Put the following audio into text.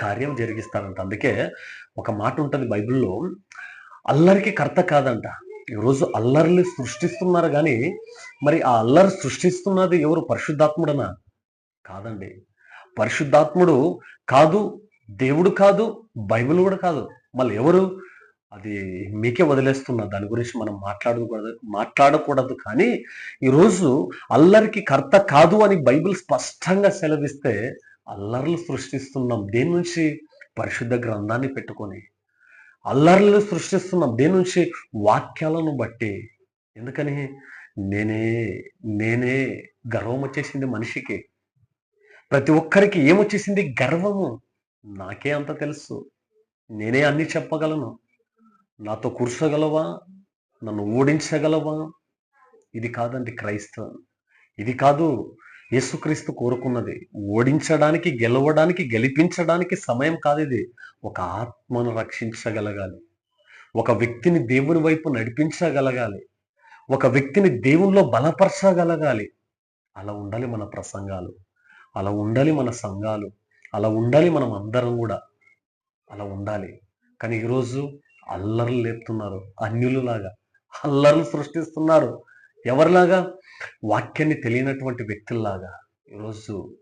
కార్యం జరిగిస్తానంట. అందుకే ఒక మాట ఉంటుంది బైబిల్లో అల్లరికి కర్త కాదంట. ఈరోజు అల్లర్లు సృష్టిస్తున్నారు కానీ మరి ఆ అల్లరి సృష్టిస్తున్నది ఎవరు? పరిశుద్ధాత్ముడనా? కాదండి. పరిశుద్ధాత్ముడు కాదు దేవుడు కాదు బైబిల్ కూడా కాదు. మళ్ళీ ఎవరు? అది మీకే వదిలేస్తున్నా. దాని గురించి మనం మాట్లాడకూడదు మాట్లాడకూడదు. కానీ ఈరోజు అల్లరికి కర్త కాదు అని బైబిల్ స్పష్టంగా సెలవిస్తే అల్లర్లు సృష్టిస్తున్నాం. దేని నుంచి? పరిశుద్ధ గ్రంథాన్ని పెట్టుకొని. అల్లర్లు సృష్టిస్తున్నాం. దేని నుంచి? వాక్యాలను బట్టి. ఎందుకని? నేనే నేనే గర్వం వచ్చేసింది మనిషికి. ప్రతి ఒక్కరికి ఏమొచ్చేసింది? గర్వము. నాకే అంత తెలుసు. నేనే అన్ని చెప్పగలను. నాతో కూర్చోగలవా? నన్ను ఓడించగలవా? ఇది కాదండి క్రైస్తవం. ఇది కాదు యేసుక్రీస్తు కోరుకున్నది. ఓడించడానికి గెలవడానికి గెలిపించడానికి సమయం కాదు ఇది. ఒక ఆత్మను రక్షించగలగాలి. ఒక వ్యక్తిని దేవుని వైపు నడిపించగలగాలి. ఒక వ్యక్తిని దేవునిలో బలపరచగలగాలి. అలా ఉండాలి మన ప్రసంగాలు. అలా ఉండాలి మన సంఘాలు. అలా ఉండాలి మనం అందరం కూడా. అలా ఉండాలి. కానీ ఈరోజు అల్లర్లు లేపుతున్నారు. అన్యులులాగా అల్లర్లు సృష్టిస్తున్నారు. ఎవరిలాగా? వాక్యాన్ని తెలియనటువంటి వ్యక్తుల్లాగా ఈరోజు